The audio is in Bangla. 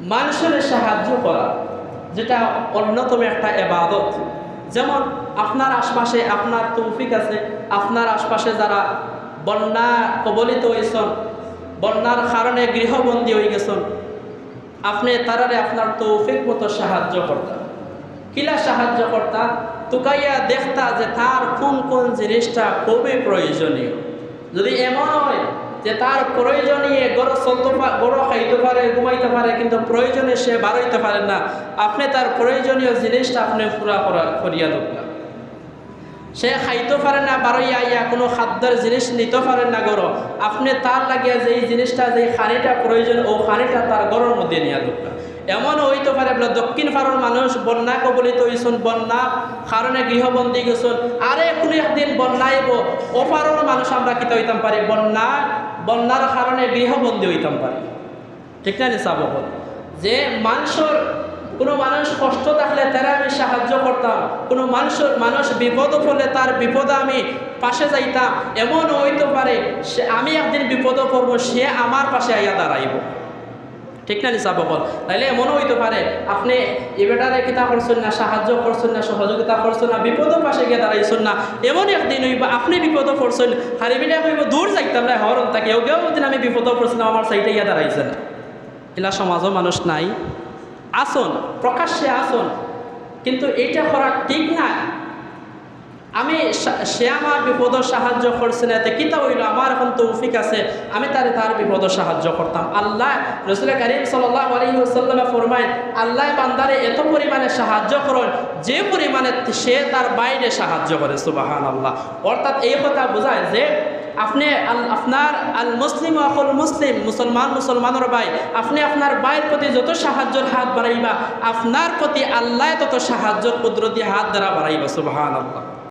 মানুষের সাহায্য করা, যেটা অন্যতম একটা এবাদত। যেমন আপনার আশপাশে আপনার তৌফিক আছে, আপনার আশপাশে যারা বন্যা কবলিত হয়েছেন বন্যার কারণে গৃহবন্দী হয়ে গেছেন আপনি তারারে আপনার তৌফিক মতো সাহায্য করতা। কিলা সাহায্য করতা? তুকাইয়া দেখতা যে তার কোন কোন জিনিসটা খুবই প্রয়োজনীয়। যদি এমন হয় যে তার প্রয়োজনীয় গড় চলতে পারে গড় খাইতে পারে, ঘুমাইতে পারে, কিন্তু প্রয়োজনে সে বাড়াইতে পারেন না। আপনি তার প্রয়োজনীয় জিনিসটা আপনি পুরা করা করিয়া দরকার সে খাইতে পারে না বারোইয়া আইয়া কোনো খাদ্যের জিনিস নিতে পারেন না গরো। আপনি তার লাগিয়া এই জিনিসটা যে খানিটা প্রয়োজন, ও খানিটা তার গরুর মধ্যে নিয়ে দরকার এমন হইতে পারে, বলে দক্ষিণ ভারতের মানুষ, বন্যা কবলিত হইছুন বন্যা কারণে গৃহবন্দী গেছুন আরে কোনো একদিন বন্যা আইব ওপারের মানুষ আমরা কিতা হইতাম পারি? বন্যা বন্যার কারণে গৃহবন্দী হইতাম পারি। ঠিক না নিসাব যে মানুষের, কোনো মানুষ কষ্ট থাকলে তারা আমি সাহায্য করতাম, কোনো মানুষের মানুষ বিপদ ফলে তার বিপদে আমি পাশে যাইতাম এমন হইতে পারে, সে আমি একদিন বিপদ পড়ব, সে আমার পাশে আইয়া দাঁড়াইব। ঠিক না নিসা বকল তাইলে এমনও হইতে পারে, আপনি এ বেটারে কিতা করছেন না, সাহায্য করছেন না, সহযোগিতা করছেন না বিপদ পাশে গিয়ে দাঁড়াইছেন না, এমন একদিন হইব, আপনি বিপদ পড়ছেন হারি বিটা হইব, দূর যাইতাম না হরণ তাকে, কেউ কেউ দিন আমি বিপদ পড়ছিলাম আমার সাইডে গিয়ে দাঁড়াইছেন। এলা সমাজও মানুষ নাই। আসন, প্রকাশ্যে আসন, কিন্তু এটা করা ঠিক না আমি সা- আমার বিপদ সাহায্য করছে না, এতে কিতা হইল? আমার এখন তৌফিক আছে, আমি তারে তার বিপদ সাহায্য করতাম। আল্লাহ রসুল করিম সাল্লাহ ফরমায়, আল্লাহ বান্দারে, এত পরিমাণে সাহায্য করেন, যে পরিমাণে সে তার বাইরে সাহায্য করে। সুবাহান আল্লাহ অর্থাৎ এই কথা বোঝায় যে, আপনি আপনার আল মুসলিম আকুল মুসলিম, মুসলমান, মুসলমানের ভাই, আপনি আপনার ভাইয়ের প্রতি যত সাহায্যের হাত বাড়াইবা, আপনার প্রতি আল্লাহ তত সাহায্যের কুদরতি হাত দ্বারা বাড়াইবা সুবাহান আল্লাহ